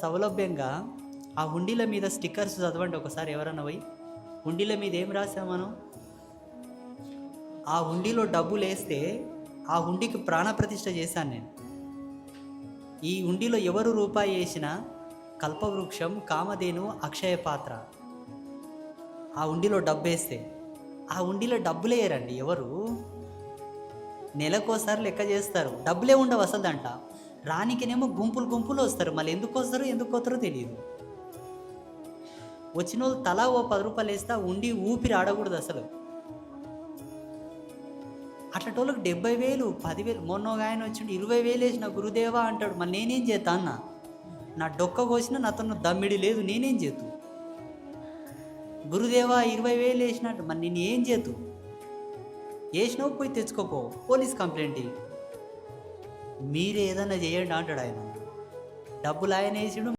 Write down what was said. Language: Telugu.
సౌలభ్యంగా ఆ హుండీల మీద స్టిక్కర్స్ చదవండి ఒకసారి ఎవరన్నా పోయి. హుండీల మీద ఏం రాసాం మనం? ఆ హుండీలో డబ్బులు వేస్తే ఆ హుండీకి ప్రాణప్రతిష్ఠ చేశాను నేను. ఈ హుండీలో ఎవరు రూపాయి వేసినా కల్పవృక్షం కామధేను అక్షయ పాత్ర. ఆ హుండీలో డబ్బు వేస్తే. ఆ హుండీలో డబ్బులే వేయరండి ఎవరు? నెలకోసారి లెక్క చేస్తారు. డబ్బులే ఉండవు అసలు రానికినేమో గుంపులు గుంపులు వస్తారు. మళ్ళీ ఎందుకు వస్తారో ఎందుకు వస్తారో తెలియదు. వచ్చిన వాళ్ళు తలా ఓ పది రూపాయలు వేస్తే ఉండి ఊపిరి ఆడకూడదు అసలు. అట్లాంటి డెబ్బై వేలు పదివేలు మొన్న ఒక ఆయన వచ్చిండు ఇరవై వేలు వేసిన గురుదేవా అంటాడు మరి నేనేం చేస్తా అన్న? నా డొక్క కోసిన నాతో దమ్మిడి లేదు నేనేం చేతు గురుదేవా ఇరవై వేలు వేసినట్టు మరి నేను ఏం చేతు వేసినావు పోయి తెచ్చుకోపో పోలీస్ కంప్లైంట్ ఇయ్యి. మీరు ఏదైనా చేయండి అంటాడు ఆయన. డబ్బులు ఆయన వేసిండు